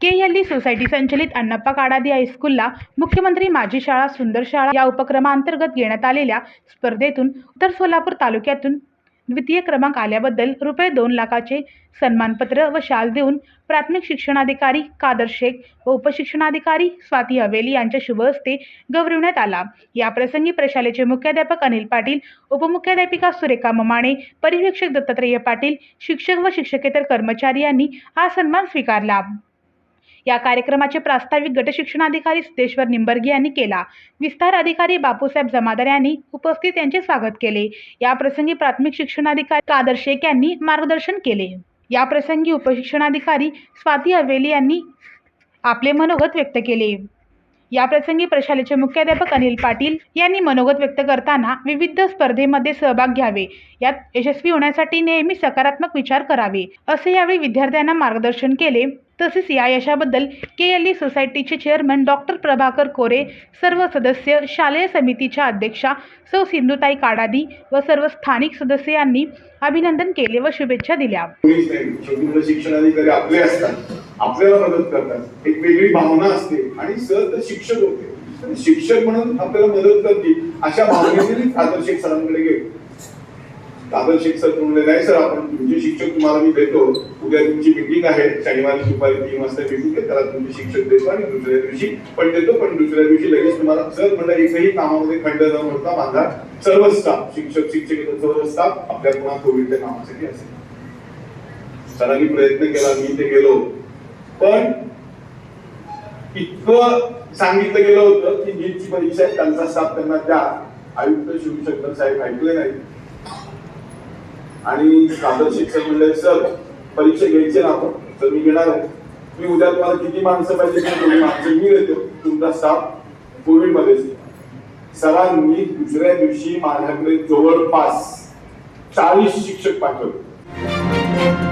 Society संचलित अण्णाप्पा काडादी हायस्कूलला मुख्यमंत्री माझी शाळा सुंदर शाळा या उपक्रमांतर्गत घेण्यात आलेल्या स्पर्धेतून उत्तर सोलापूर तालुक्यातून द्वितीय क्रमांक आल्याबद्दल रुपये दोन लाखाचे सन्मानपत्र व शाल देऊन प्राथमिक शिक्षणाधिकारी कादर शेख व उपशिक्षणाधिकारी स्वाती हवेली यांच्या शुभ हस्ते गौरविण्यात आला. या प्रसंगी प्रशालेचे मुख्याध्यापक अनिल पाटील उपमुख्याध्यापिका सुरेखा ममाणे परिवेक्षक दत्तात्रेय पाटील शिक्षक व शिक्षकेतर कर्मचारी यांनी हा सन्मान स्वीकारला. या कार्यक्रमाचे प्रास्ताविक गटशिक्षणाधिकारी सिद्धेश्वर निंबर्गी यांनी केला. विस्तार अधिकारी बापूसाहेब जमादार यांनी उपस्थित यांचे स्वागत केले. या प्रसंगी प्राथमिक शिक्षणाधिकारी कादर शेख यांनी मार्गदर्शन केले. या प्रसंगी उपशिक्षणाधिकारी स्वाती हवेली यांनी आपले मनोगत व्यक्त केले. या प्रसंगी प्रशालेचे मुख्याध्यापक अनिल पाटील यांनी मनोगत व्यक्त करताना विविध स्पर्धेमध्ये सहभाग घ्यावे. यात यशस्वी होण्यासाठी नेहमी सकारात्मक विचार करावे. असे यावेळी विद्यार्थ्यांना मार्गदर्शन केले. तसेच या यशाबद्दल के एल ई सोसायटीचे चेअरमन डॉक्टर प्रभाकर कोरे सर्व सदस्य शालेय समितीच्या अध्यक्षा सौ सिंधुताई काडादी व सर्व स्थानिक सदस्य यांनी अभिनंदन केले व शुभेच्छा दिल्या. शिक्षणाधिकारी आपले असतात आपल्याला मदत करतात. एक वेगळी भावना असते आणि सर तर शिक्षक होते. शिक्षक म्हणून आपल्याला मदत करतील अशा भावनेने कादर शेख सरांकडे गेलो. कादर शेख सर म्हणले नाही सर आपण तुमचे शिक्षक तुम्हाला मी देतो. उद्या तुमची मीटिंग आहे शनिवारी दुपारी तीन वाजता मीटिंग आहे त्याला तुमचे शिक्षक देतो आणि दुसऱ्या दिवशी पण देतो पण दुसऱ्या दिवशी लगेच तुम्हाला सर म्हणलं एकही कामामध्ये खंड न होता माझा सर्व स्टाफ शिक्षक शिक्षक सर्व स्टाफ आपल्या पुन्हा कोविडच्या कामासाठी असेल. सरांनी प्रयत्न केला मी ते गेलो पण इतकं सांगितलं गेलं होतं की नीटची परीक्षा आहे त्यांचा स्टाफ त्यांना द्या. आयुक्त शिवशंकर साहेब ऐकले नाही आणि कादर शिक्षक म्हणले सर परीक्षा घ्यायची ना आपण तर मी घेणार आहे. मी उद्या तुम्हाला किती माणसं पाहिजे तुम्ही माणसं मी देतो. तुमचा स्टाफ कोविड मध्येच सरांनी दुसऱ्या दिवशी माझ्याकडे जवळपास चाळीस शिक्षक पाठवले.